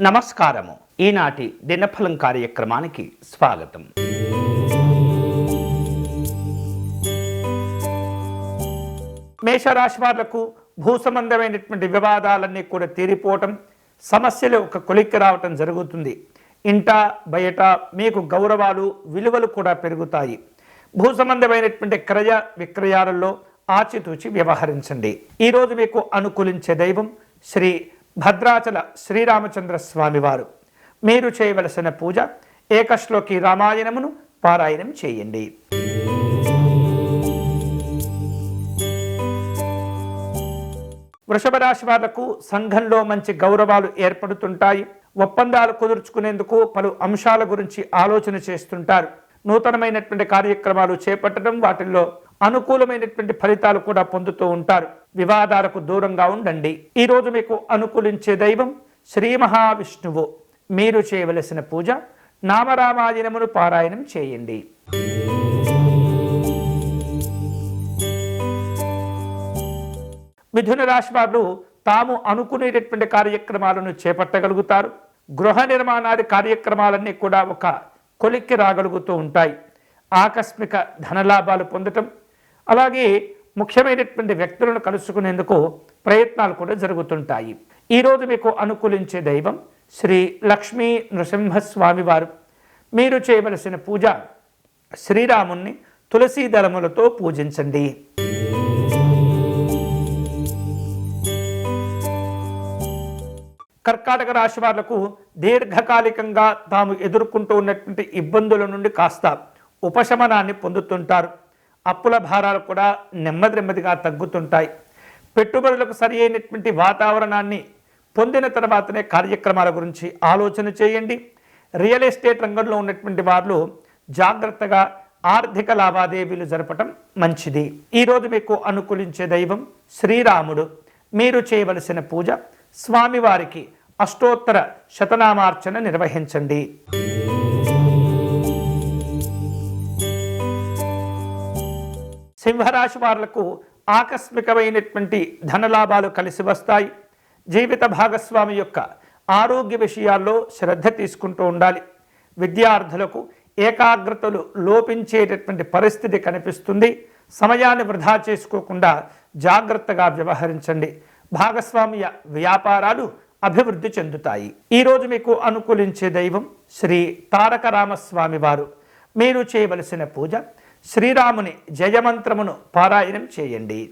నమస్కారము. ఈనాటి దినఫలం కార్యక్రమానికి స్వాగతం. మేషరాశి వాళ్ళకు భూసంబంధమైనటువంటి వివాదాలన్నీ కూడా తీరిపోవటం సమస్యలు ఒక కొలిక్కి రావటం జరుగుతుంది. ఇంట బయట మీకు గౌరవాలు విలువలు కూడా పెరుగుతాయి. భూ సంబంధమైనటువంటి క్రయ విక్రయాలలో ఆచితూచి వ్యవహరించండి. ఈరోజు మీకు అనుకూలించే దైవం శ్రీ భద్రాచల శ్రీరామచంద్ర స్వామివారు మీరు చేయవలసిన పూజ ఏకశ్లోకి రామాయణమును పారాయణం చేయండి. వృషభ రాశి వాళ్ళకు సంఘంలో మంచి గౌరవాలు ఏర్పడుతుంటాయి. ఒప్పందాలు కుదుర్చుకునేందుకు పలు అంశాల గురించి ఆలోచన చేస్తుంటారు. నూతనమైనటువంటి కార్యక్రమాలు చేపట్టడం వాటిల్లో అనుకూలమైనటువంటి ఫలితాలు కూడా పొందుతూ ఉంటారు. వివాదాలకు దూరంగా ఉండండి. ఈ రోజు మీకు అనుకూలించే దైవం శ్రీ మహావిష్ణువు. మీరు చేయవలసిన పూజ నామరామాయణమును పారాయణం చేయండి. మిథున రాశి వారు తాము అనుకునేటటువంటి కార్యక్రమాలను చేపట్టగలుగుతారు. గృహ నిర్మాణాది కార్యక్రమాలన్నీ కూడా ఒక కొలిక్కి రాగలుగుతూ ఉంటాయి. ఆకస్మిక ధనలాభాలు పొందటం అలాగే ముఖ్యమైనటువంటి వ్యక్తులను కలుసుకునేందుకు ప్రయత్నాలు కూడా జరుగుతుంటాయి. ఈరోజు మీకు అనుకూలించే దైవం శ్రీ లక్ష్మీ నృసింహస్వామి వారు. మీరు చేయవలసిన పూజ శ్రీరాముణ్ణి తులసీ దళములతో పూజించండి. కర్కాటక రాశి వాళ్ళకు దీర్ఘకాలికంగా తాము ఎదుర్కొంటూ ఉన్నటువంటి ఇబ్బందుల నుండి కాస్త ఉపశమనాన్ని పొందుతుంటారు. అప్పుల భారాలు కూడా నెమ్మది నెమ్మదిగా తగ్గుతుంటాయి. పెట్టుబడులకు సరి అయినటువంటి వాతావరణాన్ని పొందిన తర్వాతనే కార్యక్రమాల గురించి ఆలోచన చేయండి. రియల్ ఎస్టేట్ రంగంలో ఉన్నటువంటి వాళ్ళు జాగ్రత్తగా ఆర్థిక లావాదేవీలు జరపటం మంచిది. ఈరోజు మీకు అనుకూలించే దైవం శ్రీరాముడు. మీరు చేయవలసిన పూజ స్వామివారికి అష్టోత్తర శతనామార్చన నిర్వహించండి. సింహరాశి వారులకు ఆకస్మికమైనటువంటి ధనలాభాలు కలిసి వస్తాయి. జీవిత భాగస్వామి యొక్క ఆరోగ్య విషయాల్లో శ్రద్ధ తీసుకుంటూ ఉండాలి. విద్యార్థులకు ఏకాగ్రతలు లోపించేటటువంటి పరిస్థితి కనిపిస్తుంది. సమయాన్ని వృధా చేసుకోకుండా జాగ్రత్తగా వ్యవహరించండి. భాగస్వామ్య వ్యాపారాలు అభివృద్ధి చెందుతాయి. ఈరోజు మీకు అనుకూలించే దైవం శ్రీ తారక రామస్వామి వారు. మీరు చేయవలసిన పూజ శ్రీరాముని జయమంత్రమును పారాయణం చేయండి.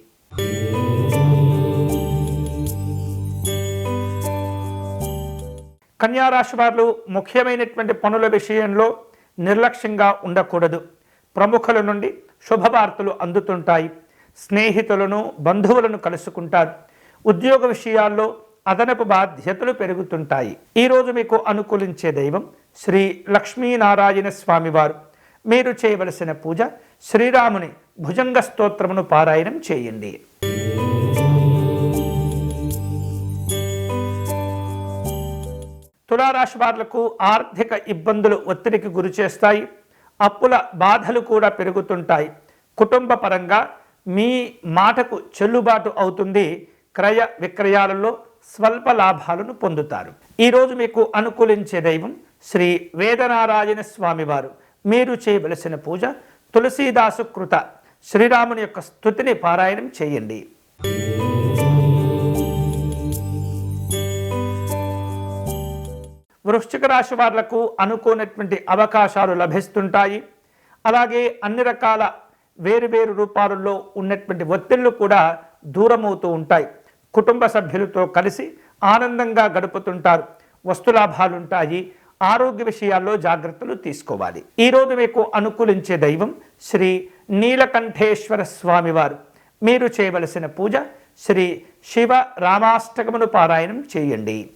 కన్యారాశి వారు ముఖ్యమైనటువంటి పనుల విషయంలో నిర్లక్ష్యంగా ఉండకూడదు. ప్రముఖుల నుండి శుభవార్తలు అందుతుంటాయి. స్నేహితులను బంధువులను కలుసుకుంటారు. ఉద్యోగ విషయాల్లో అదనపు బాధ్యతలు పెరుగుతుంటాయి. ఈరోజు మీకు అనుకూలించే దైవం శ్రీ లక్ష్మీనారాయణ స్వామివారు. మీరు చేయవలసిన పూజ శ్రీరాముని భుజంగ స్తోత్రమును పారాయణం చేయండి. తులారాశి వారులకు ఆర్థిక ఇబ్బందులు ఒత్తిడికి గురి చేస్తాయి. అప్పుల బాధలు కూడా పెరుగుతుంటాయి. కుటుంబ పరంగా మీ మాటకు చెల్లుబాటు అవుతుంది. క్రయ విక్రయాలలో స్వల్ప లాభాలను పొందుతారు. ఈరోజు మీకు అనుకూలించే దైవం శ్రీ వేదనారాయణ స్వామివారు. మీరు చేయవలసిన పూజ తులసీదాసు కృత. శ్రీరాముని యొక్క స్థుతిని పారాయణం చేయండి. వృశ్చిక రాశి వాళ్ళకు అనుకోనటువంటి అవకాశాలు లభిస్తుంటాయి. అలాగే అన్ని రకాల వేరు వేరు రూపాలలో ఉన్నటువంటి ఒత్తిళ్ళు కూడా దూరమవుతూ ఉంటాయి. కుటుంబ సభ్యులతో కలిసి ఆనందంగా గడుపుతుంటారు. వస్తులాభాలుంటాయి ఆరోగ్య విషయాల్లో జాగ్రత్తలు తీసుకోవాలి. ఈరోజు మీకు అనుకూలించే దైవం శ్రీ నీలకంఠేశ్వర స్వామివారు. మీరు చేయవలసిన పూజ శ్రీ శివ రామాష్టకమును పారాయణం చేయండి.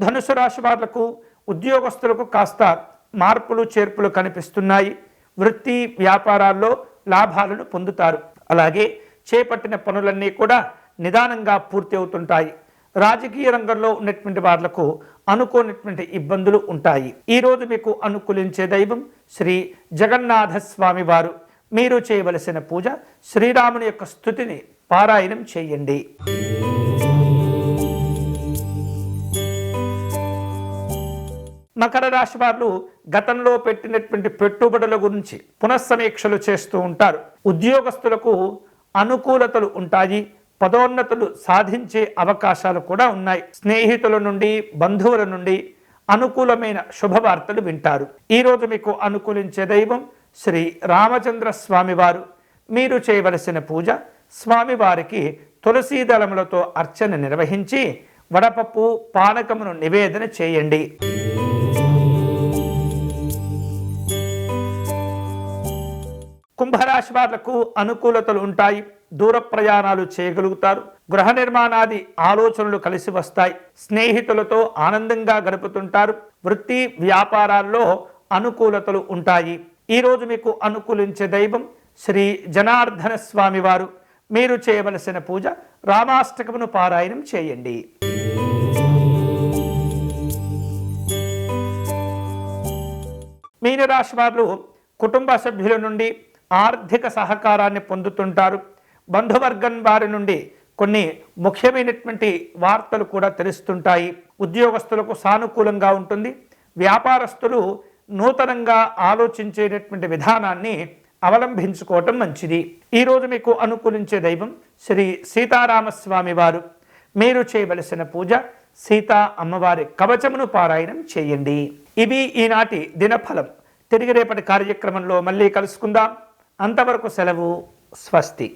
ధనుసు రాశి వాళ్ళకు ఉద్యోగస్తులకు కాస్త మార్పులు చేర్పులు కనిపిస్తున్నాయి. వృత్తి వ్యాపారాల్లో లాభాలను పొందుతారు. అలాగే చేపట్టిన పనులన్నీ కూడా నిదానంగా పూర్తి అవుతుంటాయి రాజకీయ రంగంలో ఉన్నటువంటి వాళ్ళకు అనుకోనటువంటి ఇబ్బందులు ఉంటాయి. ఈరోజు మీకు అనుకూలించే దైవం శ్రీ జగన్నాథ స్వామి వారు. మీరు చేయవలసిన పూజ శ్రీరాముని యొక్క స్థుతిని పారాయణం చేయండి. మకర రాశి వారు గతంలో పెట్టినటువంటి పెట్టుబడుల గురించి పునఃసమీక్షలు చేస్తూ ఉంటారు. ఉద్యోగస్తులకు అనుకూలతలు ఉంటాయి. పదోన్నతులు సాధించే అవకాశాలు కూడా ఉన్నాయి. స్నేహితుల నుండి బంధువుల నుండి అనుకూలమైన శుభవార్తలు వింటారు. ఈరోజు మీకు అనుకూలించే దైవం శ్రీ రామచంద్ర స్వామివారు. మీరు చేయవలసిన పూజ స్వామివారికి తులసీ దళములతో అర్చన నిర్వహించి వడపప్పు పానకమును నివేదన చేయండి. కుంభరాశి వాళ్ళకు అనుకూలతలు ఉంటాయి. దూర ప్రయాణాలు చేయగలుగుతారు. గృహ నిర్మాణాది ఆలోచనలు కలిసి వస్తాయి. స్నేహితులతో ఆనందంగా గడుపుతుంటారు. వృత్తి వ్యాపారాల్లో అనుకూలతలు ఉంటాయి. ఈరోజు మీకు అనుకూలించే దైవం శ్రీ జనార్దన స్వామి వారు. మీరు చేయవలసిన పూజ రామాష్టకమును పారాయణం చేయండి. మీనరాశి వారు కుటుంబ సభ్యుల నుండి ఆర్థిక సహకారాన్ని పొందుతుంటారు. బంధువర్గం వారి నుండి కొన్ని ముఖ్యమైనటువంటి వార్తలు కూడా తెలుస్తుంటాయి. ఉద్యోగస్తులకు సానుకూలంగా ఉంటుంది. వ్యాపారస్తులు నూతనంగా ఆలోచించేటటువంటి విధానాన్ని అవలంబించుకోవటం మంచిది. ఈరోజు మీకు అనుకూలించే దైవం శ్రీ సీతారామస్వామి వారు. మీరు చేయవలసిన పూజ సీతా అమ్మవారి కవచమును పారాయణం చేయండి. ఇవి ఈనాటి దినఫలం. తిరిగి రేపటి కార్యక్రమంలో మళ్ళీ కలుసుకుందాం. అంతవరకు సెలవు. స్వస్తి.